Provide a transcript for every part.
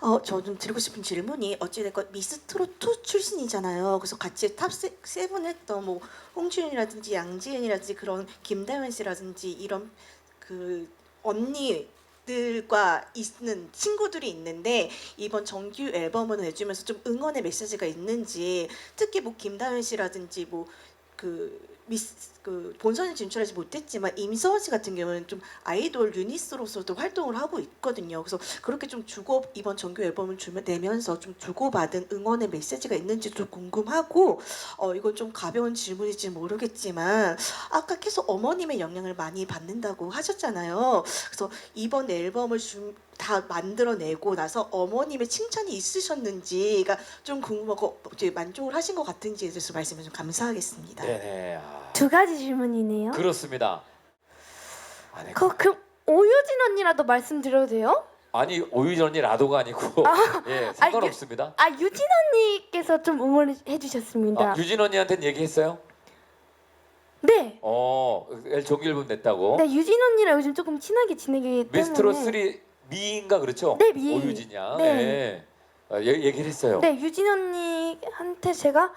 어, 저 좀 드리고 싶은 질문이 어찌됐건 미스트롯2 출신이잖아요. 그래서 같이 탑 세- 세븐 했던 뭐 홍준이라든지 양지은이라든지 그런 김다현 씨라든지 이런 그 언니 들과 있는 친구들이 있는데 이번 정규 앨범을 내주면서 좀 응원의 메시지가 있는지 특히 뭐 김다현 씨라든지 뭐 그 미스 그 본선에 진출하지 못했지만 임서원 씨 같은 경우는 좀 아이돌 유닛으로서도 활동을 하고 있거든요. 그래서 그렇게 좀 주고 이번 정규 앨범을 주면 내면서 좀 주고받은 응원의 메시지가 있는지 좀 궁금하고 어 이건 좀 가벼운 질문일지 모르겠지만 아까 계속 어머님의 영향을 많이 받는다고 하셨잖아요. 그래서 이번 앨범을 좀 다 만들어내고 나서 어머님의 칭찬이 있으셨는지가 좀 궁금하고 이제 만족을 하신 것 같은지에 대해서 말씀을 좀 감사하겠습니다. 네네. 아, 두 가지 질문이네요. 그렇습니다. 아니, 그, 그 오유진 언니라도 말씀드려도 돼요? 아니 오유진 언니 라도가 아니고 예 상관없습니다. 아 유진 언니께서 좀 응원해 주셨습니다. 아, 유진 언니한테는 얘기했어요? 네. 어, 정규 앨범 냈다고. 네 유진 언니랑 요즘 조금 친하게 지내기 때문에 미스트롯 3 미인가 그렇죠? 네, 미. 오유진 양. 네. 예. 아, 얘- 얘기를 했어요. 네 유진 언니한테 제가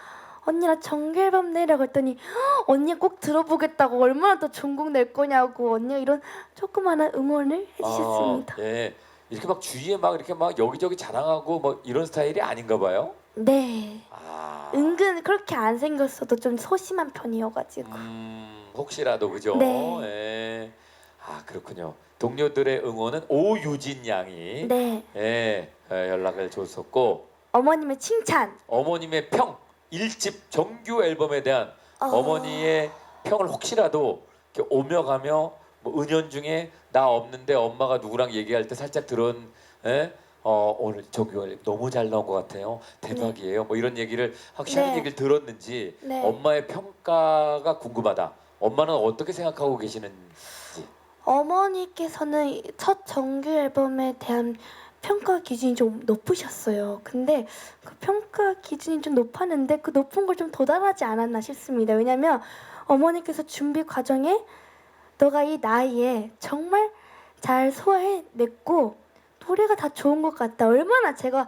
언니랑 정규 앨범 내라고 했더니 "헉, 언니가 꼭 들어보겠다고 얼마나 더 좋은 곡낼 거냐고 언니가 이런 조그마한 응원을 해주셨습니다. 아, 예. 이렇게 막 주위에 막 이렇게 막 여기저기 자랑하고 뭐 이런 스타일이 아닌가 봐요. 네. 아. 은근 그렇게 안 생겼어도 좀 소심한 편이어가지고 음, 혹시라도 그죠? 네. 예. 아, 그렇군요. 동료들의 응원은 오유진 양이 네 예, 예, 연락을 줬었고 어머님의 칭찬 어머님의 평 1집 정규 앨범에 대한 어, 어머니의 평을 혹시라도 이렇게 오며 가며 뭐 은연 중에 나 없는데 엄마가 누구랑 얘기할 때 살짝 들은 예? 어, 오늘 정규 앨범 너무 잘 나온 것 같아요. 대박이에요. 뭐 이런 얘기를 하는 네. 얘기를 들었는지 네. 엄마의 평가가 궁금하다. 엄마는 어떻게 생각하고 계시는지. 어머니께서는 첫 정규 앨범에 대한 평가 기준이 좀 높으셨어요. 근데 그 평가 기준이 좀 높았는데 그 높은 걸 좀 도달하지 않았나 싶습니다. 왜냐면 어머니께서 준비 과정에 너가 이 나이에 정말 잘 소화해냈고 노래가 다 좋은 것 같다. 얼마나 제가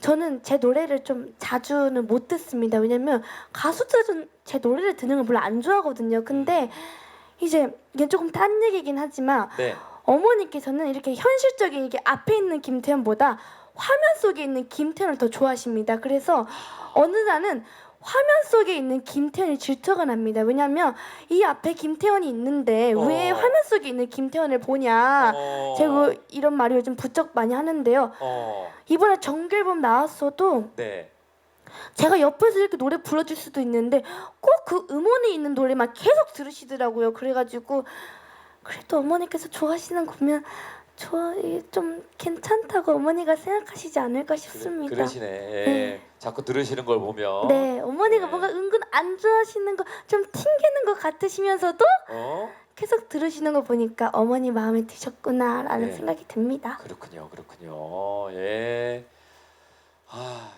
저는 제 노래를 좀 자주는 못 듣습니다. 왜냐면 가수들은 제 노래를 듣는 걸 별로 안 좋아하거든요. 근데 이제 이게 조금 딴 얘기긴 하지만 네. 어머니께서는 이렇게 현실적인 이게 앞에 있는 김태현보다 화면 속에 있는 김태현을 더 좋아하십니다. 그래서 어느 날은 화면 속에 있는 김태현이 질투가 납니다. 왜냐하면 이 앞에 김태현이 있는데 왜 어. 화면 속에 있는 김태현을 보냐. 어, 제가 이런 말을 요즘 부쩍 많이 하는데요. 어, 이번에 정규 앨범 나왔어도 네. 제가 옆에서 이렇게 노래 불러줄 수도 있는데 꼭 그 음원에 있는 노래만 계속 들으시더라고요. 그래가지고 그래도 어머니께서 좋아하시는 거 보면 좋아 이게 좀 괜찮다고 어머니가 생각하시지 않을까 싶습니다. 그러, 시네 예. 네. 자꾸 들으시는 걸 보면. 네, 어머니가 네. 뭔가 은근 안 좋아하시는 거 좀 튕기는 것 같으시면서도 어? 계속 들으시는 거 보니까 어머니 마음에 드셨구나라는 네. 생각이 듭니다. 그렇군요, 그렇군요. 예. 아,